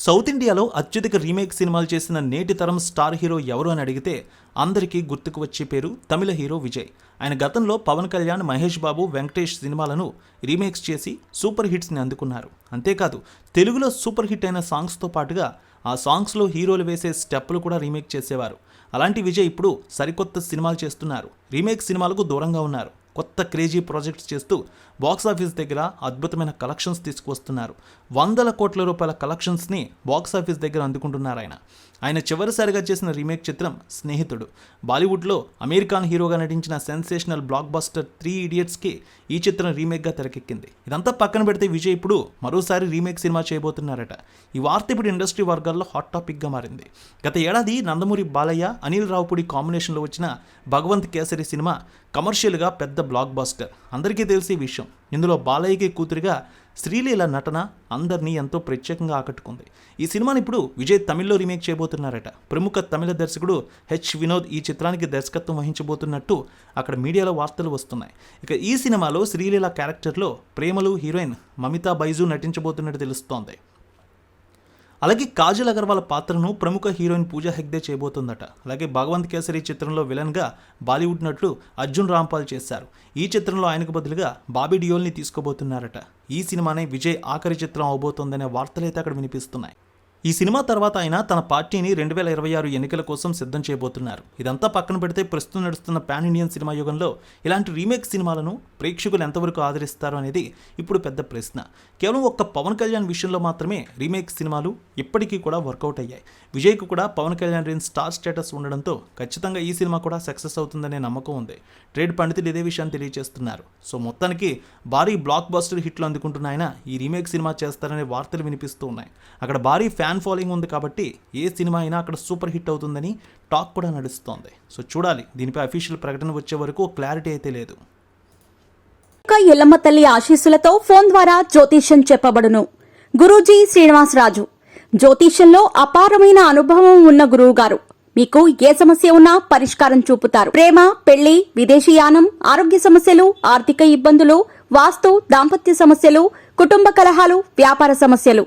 South ఇండియాలో అత్యధిక remake సినిమాలు చేసిన నేటి తరం స్టార్ హీరో ఎవరు అని అడిగితే అందరికీ గుర్తుకు వచ్చే పేరు తమిళ హీరో విజయ్. ఆయన గతంలో పవన్ కళ్యాణ్ మహేష్ బాబు వెంకటేష్ సినిమాలను రీమేక్స్ చేసి సూపర్ హిట్స్ని అందుకున్నారు. అంతేకాదు తెలుగులో సూపర్ హిట్ అయిన సాంగ్స్తో పాటుగా ఆ సాంగ్స్లో హీరోలు వేసే స్టెప్పులు కూడా రీమేక్ చేసేవారు. అలాంటి విజయ్ ఇప్పుడు సరికొత్త సినిమాలు చేస్తున్నారు. రీమేక్ సినిమాలకు దూరంగా ఉన్నారు. కొత్త క్రేజీ ప్రాజెక్ట్స్ చేస్తూ బాక్స్ ఆఫీస్ దగ్గర అద్భుతమైన కలెక్షన్స్ తీసుకువస్తున్నారు. వందల కోట్ల రూపాయల కలెక్షన్స్ని బాక్స్ ఆఫీస్ దగ్గర అందుకుంటున్నారు ఆయన. ఆయన చివరిసారిగా చేసిన రీమేక్ చిత్రం స్నేహితుడు. బాలీవుడ్లో అమెరికాన్ హీరోగా నటించిన సెన్సేషనల్ బ్లాక్ బస్టర్ త్రీ ఇడియట్స్కి ఈ చిత్రం రీమేక్గా తెరకెక్కింది. ఇదంతా పక్కన పెడితే విజయ్ ఇప్పుడు మరోసారి రీమేక్ సినిమా చేయబోతున్నారట. ఈ వార్త ఇప్పుడు ఇండస్ట్రీ వర్గాల్లో హాట్ టాపిక్గా మారింది. గత ఏడాది నందమూరి బాలయ్య అనిల్ రావుపూడి కాంబినేషన్లో వచ్చిన భగవంత్ కేసరి సినిమా కమర్షియల్గా పెద్ద బ్లాక్ బాస్టర్. అందరికీ తెలిసే విషయం ఇందులో బాలయ్యకి కూతురిగా శ్రీలీల నటన అందరినీ ఎంతో ప్రత్యేకంగా ఆకట్టుకుంది. ఈ సినిమాని ఇప్పుడు విజయ్ తమిళ్ళో రీమేక్ చేయబోతున్నారట. ప్రముఖ తమిళ దర్శకుడు హెచ్ వినోద్ ఈ చిత్రానికి దర్శకత్వం వహించబోతున్నట్టు అక్కడ మీడియాలో వార్తలు వస్తున్నాయి. ఇక ఈ సినిమాలో శ్రీలీల క్యారెక్టర్లో ప్రేమలు హీరోయిన్ మమితా బైజు నటించబోతున్నట్టు తెలుస్తోంది. అలాగే కాజల్ అగర్వాల్ పాత్రను ప్రముఖ హీరోయిన్ పూజా హెగ్దే చేయబోతుందట. అలాగే భగవంత్ కేసరి చిత్రంలో విలన్గా బాలీవుడ్ నటుడు అర్జున్ రాంపాల్ చేశారు. ఈ చిత్రంలో ఆయనకు బదులుగా బాబీ డియోల్ని తీసుకోబోతున్నారట. ఈ సినిమానే విజయ్ ఆఖరి చిత్రం అవబోతోందనే వార్తలైతే అక్కడ వినిపిస్తున్నాయి. ఈ సినిమా తర్వాత ఆయన తన పార్టీని రెండు వేల ఇరవై ఆరు ఎన్నికల కోసం సిద్ధం చేయబోతున్నారు. ఇదంతా పక్కన పెడితే ప్రస్తుతం నడుస్తున్న పాన్ ఇండియన్ సినిమా యుగంలో ఇలాంటి రీమేక్ సినిమాలను ప్రేక్షకులు ఎంతవరకు ఆదరిస్తారు అనేది ఇప్పుడు పెద్ద ప్రశ్న. కేవలం ఒక్క పవన్ కళ్యాణ్ విషయంలో మాత్రమే రీమేక్ సినిమాలు ఇప్పటికీ కూడా వర్కౌట్ అయ్యాయి. విజయ్కు కూడా Pawan Kalyan rain star status ఉండడంతో ఖచ్చితంగా ఈ సినిమా కూడా సక్సెస్ అవుతుందనే నమ్మకం ఉంది. ట్రేడ్ పండితులు ఇదే విషయాన్ని తెలియజేస్తున్నారు. సో మొత్తానికి భారీ బ్లాక్ బస్టర్ హిట్లు అందుకుంటున్న ఆయన ఈ రీమేక్ సినిమా చేస్తారనే వార్తలు వినిపిస్తూ ఉన్నాయి. అక్కడ భారీ ఫ్యాన్ ఫాలోయింగ్ ఉంది కాబట్టి ఏ సినిమా అయినా అక్కడ సూపర్ హిట్ అవుతుందని టాక్ కూడా నడుస్తోంది. సో చూడాలి దీనిపై అఫీషియల్ ప్రకటన వచ్చే వరకు క్లారిటీ అయితే లేదు. ఎల్లమ్మ తల్లి ఆశీస్సులతో ఫోన్ ద్వారా జ్యోతిష్యం చెప్పబడును. గురూజీ శ్రీనివాసరాజు జ్యోతిష్యంలో అపారమైన అనుభవం ఉన్న గురువు గారు. మీకు ఏ సమస్య ఉన్నా పరిష్కారం చూపుతారు. ప్రేమ పెళ్ళి విదేశీయానం ఆరోగ్య సమస్యలు ఆర్థిక ఇబ్బందులు వాస్తు దాంపత్య సమస్యలు కుటుంబ కలహాలు వ్యాపార సమస్యలు.